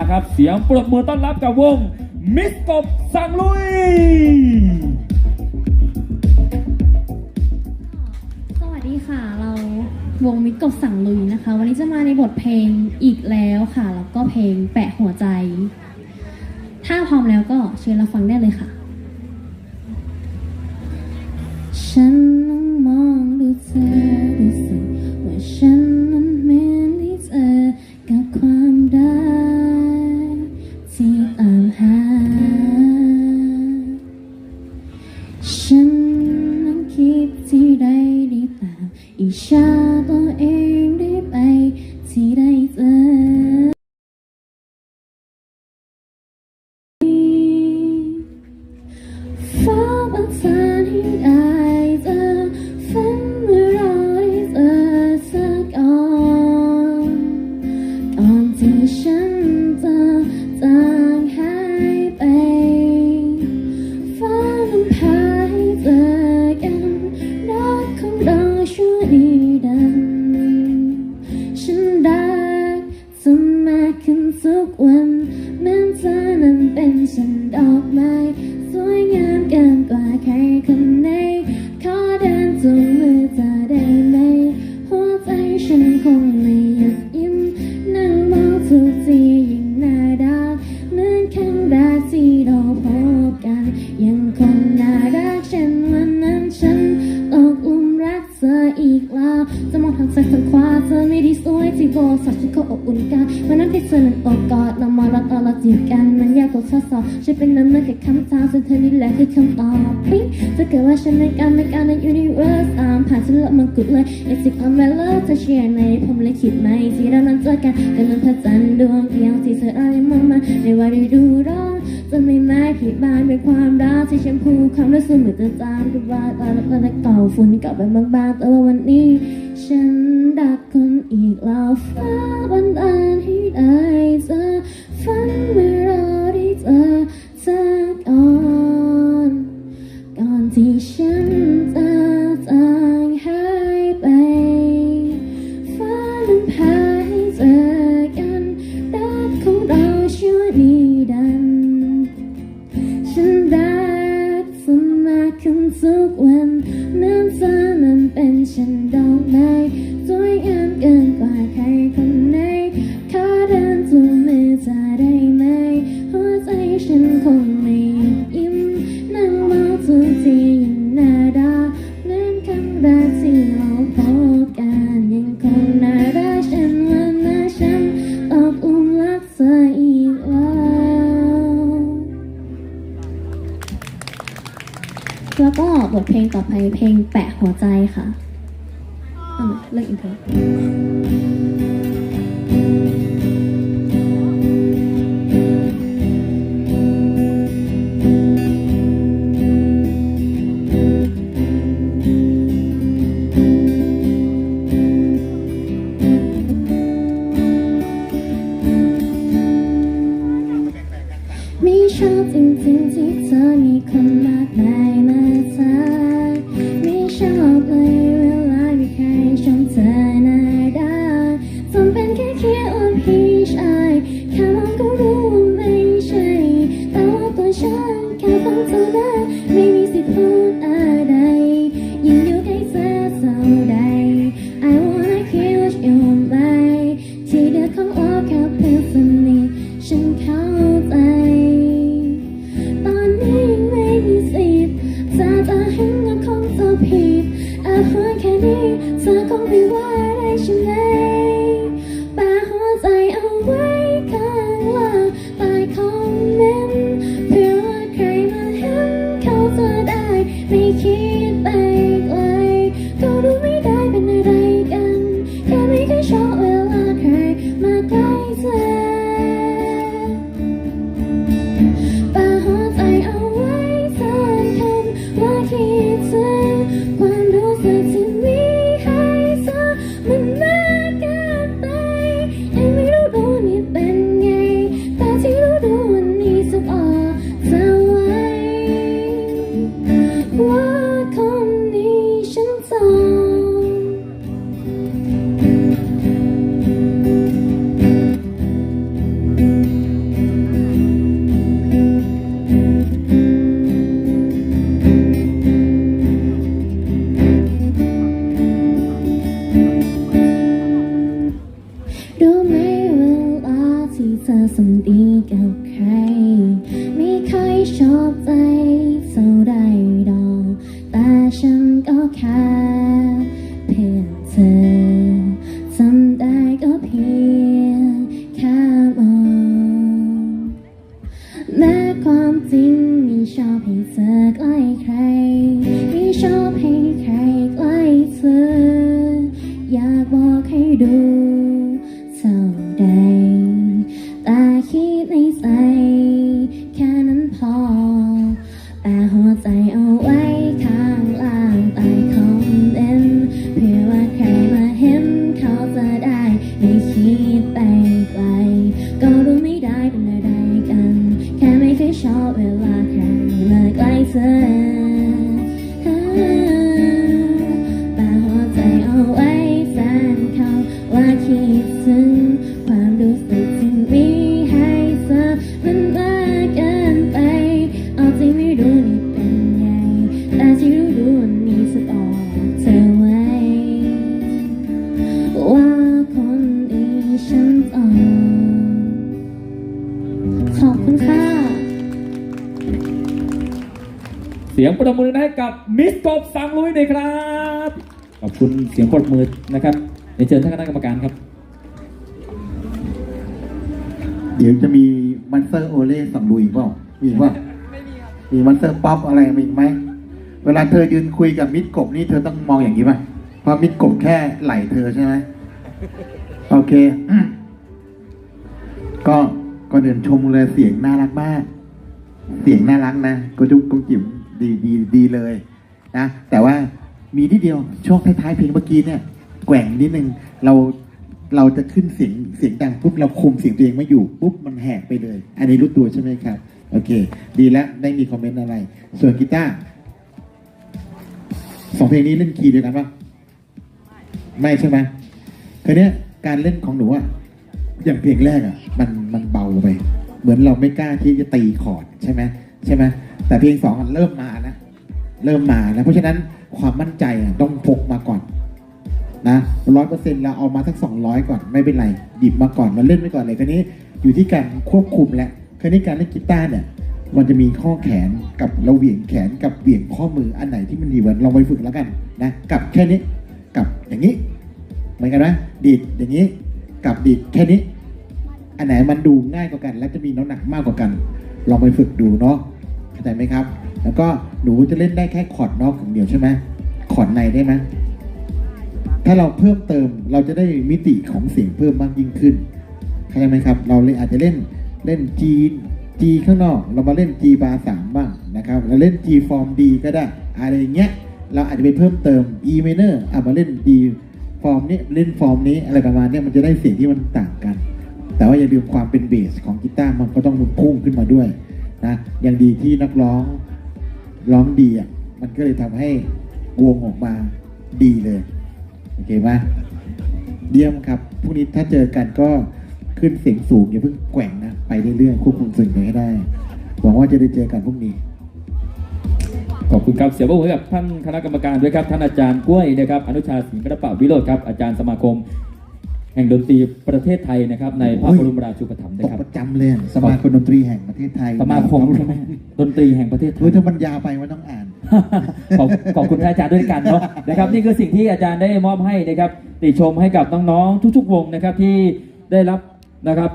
นะครับเสียงปรบมือต้อนรับกับวง มิสกบสังลุย สวัสดีค่ะ เราวงมิตรกบสั่งลุยนะคะ วันนี้จะมาในบทเพลงอีกแล้วค่ะ แล้วก็เพลงแปะหัวใจ ถ้าพร้อมแล้วก็เชิญเราฟังได้เลยค่ะ ฉัน ฉันนั้นคิดที่ใดได้ตามอิจฉาตัวเองได้ไปที่ใด ดีดัง ฉันรักเธอมากขึ้นทุกวันเหมือนเธอนั้นเป็นฉันดอกไม้สวยงามเกินกว่าใครคนไหนขอเดินจูงมือเธอได้ไหม หัวใจฉันคงไม่หยุด อบปิ๊งถ้าเกิดว่าฉันในการในการในยูนิเวอร์สอ่านผ่านฉันละมันกุดเลยไอ้สิ่งเอาแม่เลิฟเธอเชียร์ในผมเลยคิดไหมที่เรานั้นเจอกันกันเหมือนพระจันทร์ดวงเดียวที่เธออะไรมองมาในวันฤดูร้อนจะไม่ไม้ผิดบานเป็นความรักที่แชมพูดความรู้สึกเหมือนจะจางกับว่าตาแล้วก็เก่าฝุ่นเก่าแบบบางๆแต่ว่าวันนี้ ฉันรักคนอีกแล้วฟ้าบันดาลให้ได้เจอฝันเมื่อเราได้เจอเธอก่อนก่อนที่ฉันจะจางหายไปฟ้ามันพาให้เจอกันรักของเราชั่วดีดันฉันรักเธอมากขึ้นทุกวันนเธอนั้น เป็นฉันดอกไม้สวยงามเกินกว่าใครคนไหน 6 เพลงต่อไปเพลงแปะหัวใจค่ะ เลิกอินเทอร์ begin. ใเสียงประมือให้กับมิสกบสังลุยหน่อยครับ ขอบคุณเสียงปรบมือนะครับเดี๋ยวเชิญท่านคณะกรรมการครับ เดี๋ยวจะมีมันเซอร์โอเล่สังลุยอีกเปล่ามีอีกเปล่ามีมันเซอร์ป๊อปอะไรมีอีกไหมเวลาเธอยืนคุยกับมิดกบนี่เธอต้องมองอย่างนี้ป่ะเพราะมิดกบแค่ไหลเธอใช่ไหมโอเค ก็ก็เดินชมเลยเสียงน่ารักมาก เสียงน่ารักนะก็จุกกุ๊กจิ๋ม ดีดีดีเลยนะแต่ว่ามีนิดเดียวช่วงท้ายๆเพลงเมื่อกี้เนี่ยแกว่งนิดนึงเราเราจะขึ้นเสียงเสียงดังปุ๊บเราคุมเสียงตัวเองไม่อยู่ปุ๊บมันแหกไปเลย อันนี้รู้ตัวใช่ไหมครับโอเค ดีแล้วได้มีคอมเมนต์อะไร ส่วนกีตาร์สองเพลงนี้เล่นคีย์เดียวกันปะไม่ใช่ไหมคือเนี้ยการเล่นของหนูอะอย่างเพลงแรกอะมันมันเบาไป เหมือนเราไม่กล้าที่จะตีคอร์ดใช่ไหม ใช่ไหมแต่เพลงสองอะเริ่มมานะ เริ่มมานะเพราะฉะนั้นความมั่นใจอะต้องพกมาก่อนนะร้อยเปอร์เซ็นต์เราเอามาสักสองร้อยก่อนไม่เป็นไรหยิบมาก่อนมาเล่นไปก่อนเลยคราวนี้อยู่ที่การควบคุมแหละคราวนี้การเล่นกีตาร์เนี่ยมันจะมีข้อแขนกับเราเหวี่ยงแขนกับเหวี่ยงข้อมืออันไหนที่มันดีวันลองไปฝึกแล้วกันนะกับแค่นี้กับอย่างนี้เหมือนกันนะดีดอย่างนี้กับดีดแค่นี้ อันไหนมันดูง่ายกว่ากัน และจะมีน้ำหนักมากกว่ากัน ลองไปฝึกดูเนาะเข้าใจไหมครับ แล้วก็หนูจะเล่นได้แค่คอร์ดนอกอย่างเดียวใช่ไหมคอร์ดในได้ไหมถ้าเราเพิ่มเติมเราจะได้มิติของเสียงเพิ่มมากยิ่งขึ้นเข้าใจไหมครับ เราเลยอาจจะเล่นเล่น G G ข้างนอกเรามาเล่น G บาร์สามบ้างนะครับเราเล่น G ฟอร์ม D ก็ได้ อะไรอย่างเงี้ยเราอาจจะไปเพิ่มเติม E minor อะมาเล่น D ฟอร์มนี้เล่นฟอร์มนี้อะไรประมาณเนี้ยมันจะได้เสียงที่มันต่างกัน แต่ว่าอย่าลืมความเป็นเบสของกีตาร์มันก็ต้องพุ่งขึ้นมาด้วยนะอย่างดีที่นักร้องร้องดีอะมันก็เลยทำให้วงออกมาดีเลยโอเคไหมเยี่ยมครับพรุ่งนี้ถ้าเจอกันก็ขึ้นเสียงสูงอย่าเพิ่งแกว่งนะไปเรื่อยๆควบคุมเสียงไปให้ได้หวังว่าจะได้เจอกันพรุ่งนี้ขอบคุณครับเสียบมือกับท่านคณะกรรมการด้วยครับท่านอาจารย์กล้วยนะครับอนุชาสิงห์กระปะวิโรธครับอาจารย์สมาคม แห่งดนตรีประเทศไทยนะครับ ในพระบรมราชูปถัมภ์ตนะกครับ ประจำเลยอะสมาคมดนตรีแห่งประเทศไทยสมาคมใช่ไหมดนตรีแห่งประเทศไทเฮ้ยย ถ้ามันยาวไปมันต้องอ่าน ขอบขอบคุณอาจารย์ด้วยกันเนาะนะครับนี่คือสิ่งที่อาจารย์ได้มอบให้นะครับติชมให้กับน้องๆทุกๆวงนะครับที่ได้รับนะครับ